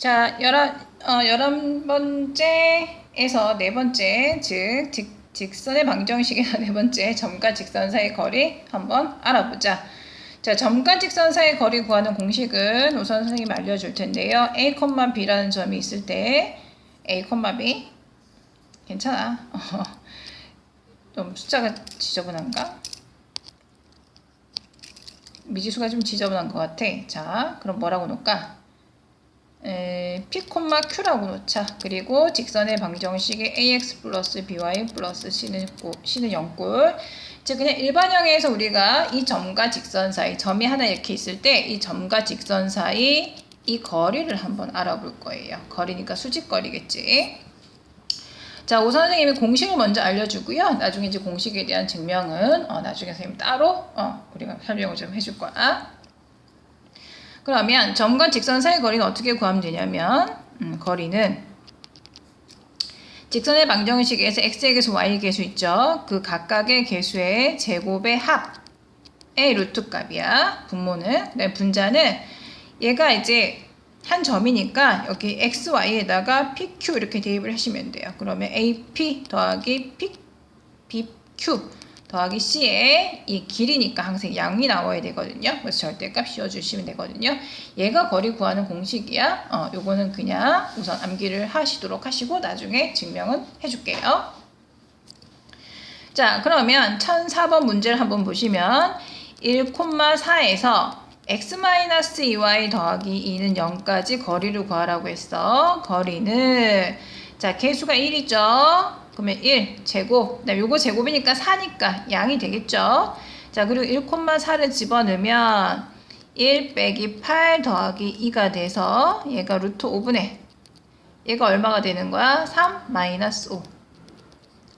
자, 열한, 어, 번째에서 네 번째, 즉, 직, 직선의 방정식에서 네 번째, 점과 직선 사이의 거리 한번 알아보자. 자, 점과 직선 사이의 거리 구하는 공식은 우선 선생님이 알려줄 텐데요. A, B라는 점이 있을 때 A, B 괜찮아. 어, 좀 숫자가 지저분한가? 미지수가 좀 지저분한 것 같아. 자, 그럼 뭐라고 놓을까? 에, P, Q라고 놓자. 그리고 직선의 방정식이 AX 플러스 BY 플러스 C는, 고, C는 0꼴. 즉 그냥 일반형에서 우리가 이 점과 직선 사이, 점이 하나 이렇게 있을 때 이 점과 직선 사이 이 거리를 한번 알아볼 거예요. 거리니까 수직거리겠지. 자, 오 선생님이 공식을 먼저 알려주고요. 나중에 이제 공식에 대한 증명은 어, 나중에 선생님 따로 어, 우리가 설명을 좀 해줄 거야. 그러면 점과 직선 사이 거리는 어떻게 구하면 되냐면 음, 거리는 직선의 방정식에서 x의 개수, y의 개수 있죠. 그 각각의 개수의 제곱의 합의 루트 값이야. 분모는. 네, 분자는 얘가 이제 한 점이니까 여기 x, y에다가 pq 이렇게 대입을 하시면 돼요. 그러면 ap 더하기 p, bq 더하기 c의 이 길이니까 항상 양이 나와야 되거든요. 그래서 절대값 씌워주시면 되거든요. 얘가 거리 구하는 공식이야. 어, 요거는 그냥 우선 암기를 하시도록 하시고 나중에 증명은 해줄게요. 자, 그러면 1004번 문제를 한번 보시면 1,4에서 x-2y 더하기 2는 0까지 거리를 구하라고 했어. 거리는 자, 개수가 1이죠. 그러면 1 제곱. 그다음 요거 제곱이니까 4니까 양이 되겠죠. 자, 그리고 1,4를 집어넣으면 1 빼기 8 더하기 2가 돼서 얘가 루트 5분의 얘가 얼마가 되는 거야? 3 마이너스 5.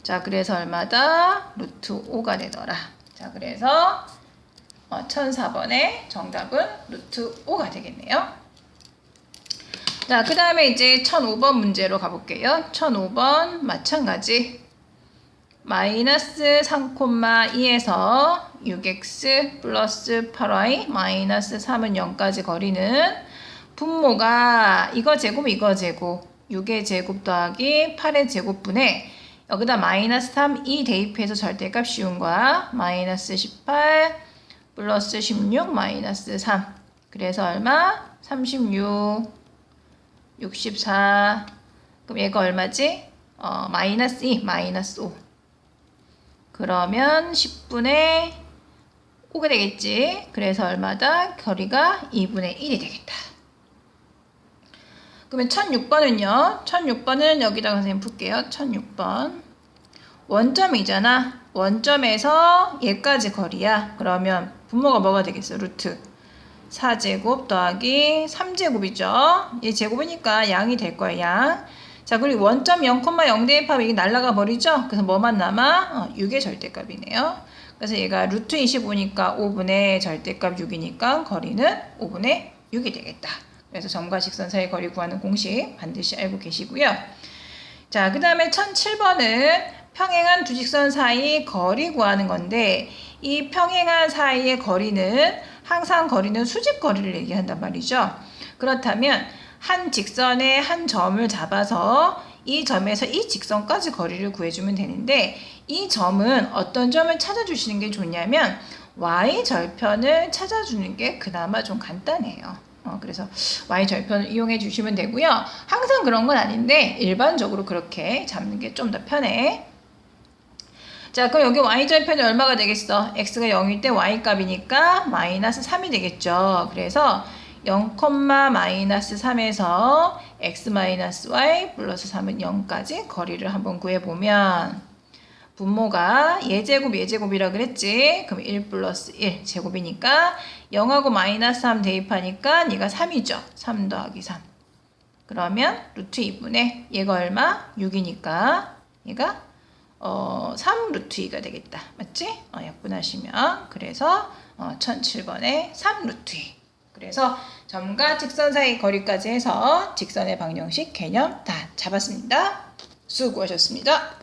자, 그래서 얼마다? 루트 5가 되더라. 자, 그래서 어, 1004번의 정답은 루트 5가 되겠네요. 자, 그 다음에 이제 1005번 문제로 가볼게요. 1005번 마찬가지. 마이너스 3,2에서 6x 플러스 8y 마이너스 3은 0까지 거리는 분모가 이거 제곱 이거 제곱 6의 제곱 더하기 8의 제곱분에 여기다 마이너스 3, 2 대입해서 절대값 씌운 거야. 마이너스 18 플러스 16 마이너스 3 그래서 얼마? 36 64 그럼 얘가 얼마지? 어, 마이너스 2 마이너스 5 그러면 10분의 5가 되겠지? 그래서 얼마다? 거리가 2분의 1이 되겠다. 그러면 1006번은요? 1006번은 여기다가 선생님 풀게요. 1006번. 원점이잖아. 원점에서 얘까지 거리야. 그러면 분모가 뭐가 되겠어 루트 4제곱 더하기 3제곱이죠. 얘 제곱이니까 양이 될 거야, 양. 자, 그리고 원점 0,0 대입하면 이게 날라가 버리죠? 그래서 뭐만 남아? 어, 6의 절대값이네요. 그래서 얘가 루트 25니까 5분의 절대값 6이니까 거리는 5분의 6이 되겠다. 그래서 점과 직선 사이 거리 구하는 공식 반드시 알고 계시고요. 자, 그 다음에 1007번은 평행한 두 직선 사이 거리 구하는 건데 이 평행한 사이의 거리는 항상 거리는 수직 거리를 얘기한단 말이죠. 그렇다면 한 직선의 한 점을 잡아서 이 점에서 이 직선까지 거리를 구해주면 되는데 이 점은 어떤 점을 찾아주시는 게 좋냐면 y 절편을 찾아주는 게 그나마 좀 간단해요. 어, 그래서 y 절편을 이용해 주시면 되고요. 항상 그런 건 아닌데 일반적으로 그렇게 잡는 게 좀 더 편해. 자, 그럼 여기 y절편이 얼마가 되겠어? x가 0일 때 y값이니까 마이너스 3이 되겠죠. 그래서 0, 마이너스 3에서 x 마이너스 y 플러스 3은 0까지 거리를 한번 구해보면 분모가 예제곱 예제곱이라 그랬지. 그럼 1 플러스 1 제곱이니까 0하고 마이너스 3 대입하니까 얘가 3이죠. 3 더하기 3. 그러면 루트 2분의 얘가 얼마? 6이니까 얘가 어, 3 루트 2가 되겠다. 맞지? 어, 약분하시면. 그래서 어, 1007번에 3 루트 2. 그래서 점과 직선 사이 거리까지 해서 직선의 방정식 개념 다 잡았습니다. 수고하셨습니다.